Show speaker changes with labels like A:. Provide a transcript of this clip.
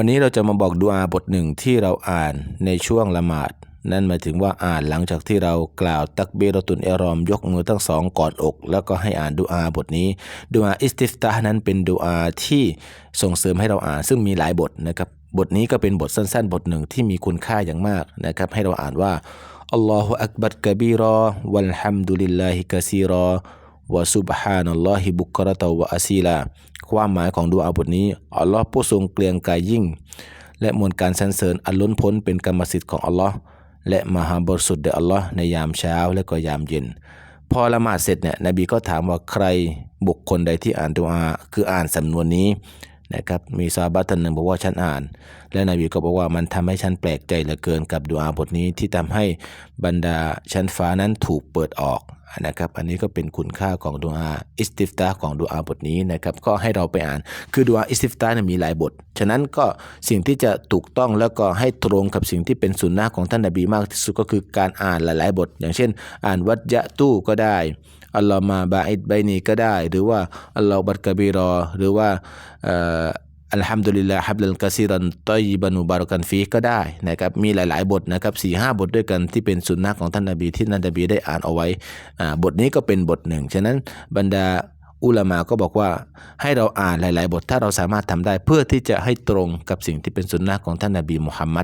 A: วันนี้เราจะมาบอกดูอาบทหนึ่งที่เราอ่านในช่วงละหมาด นั่นหมายถึงว่าอ่านหลังจากที่เรากล่าวตักบีรตุนเอรอมยกมือทั้งสองก่อนอก แล้วก็ให้อ่านดูอาบทนี้ดูอาอิสติฟตานั้นเป็นดูอาที่ส่งเสริมให้เราอ่านซึ่งมีหลายบทนะครับบทนี้ก็เป็นบทสั้นๆ บทหนึ่งที่มีคุณค่าอย่างมากนะครับให้เราอ่านว่าอัลลอฮฺอักบัรกะบีรอวัลฮัมดุลิลลาฮิกะซีรอ วะซุบฮานัลลอฮิบุกรตะวะอาซีลา ความหมายของดูอาบทนี้ อัลลอฮ์ผู้ทรงเกรียงกายยิ่ง และมวลการสรรเสริญอันล้นพ้นเป็นกรรมสิทธิ์ของอัลลอฮ์และมหาบริสุทธิ์แด่อัลลอฮ์ในยามเช้าและก็ยามเย็น พอละหมาดเสร็จเนี่ยนบีก็ถามว่าใครบุคคลใดที่อ่านดูอาคืออ่านสำนวนนี้นะครับมีซาบะท่านหนึ่งบอกว่าฉันอ่าน และนบีก็บอกว่ามันทำให้ฉันแปลกใจเหลือเกินกับดูอาบทนี้ที่ทำให้บรรดาชั้นฟ้านั้นถูกเปิดออก นะครับอันนี้ก็เป็นคุณค่าของดูอาอิสติฟตาของดูอาบทนี้นะครับก็ให้เราไปอ่านคือดูอาอิสติฟตาเนี่ยมีหลายบท ฉะนั้นก็สิ่งที่จะถูกต้องแล้วก็ให้ตรงกับสิ่งที่เป็นสุนนะของท่านนบีมากที่สุดก็คือการอ่านหลาย ๆ บท อย่างเช่น อ่านวัดยะตู้ก็ได้อัลลอฮ์มาบาอิดไบนีก็ได้ หรือว่าอัลลอฮ์บัดกะบีรอ หรือว่า อัลฮัมดุลิลลาฮับลันกะซีรันตอยบันุบารกันฟีก็ได้นะครับมีหลาย ๆ บทนะครับสี่ห้าบทด้วยกันที่เป็นสุนนะของท่านนบีที่ท่านนบีได้อ่านเอาไว้อ่าบทนี้ก็เป็นบทหนึ่ง ฉะนั้นบรรดาอุลามาก็บอกว่าให้เราอ่านหลาย ๆ บทถ้าเราสามารถทำได้เพื่อที่จะให้ตรงกับสิ่งที่เป็นสุนนะของท่านนบีมุฮัมมัด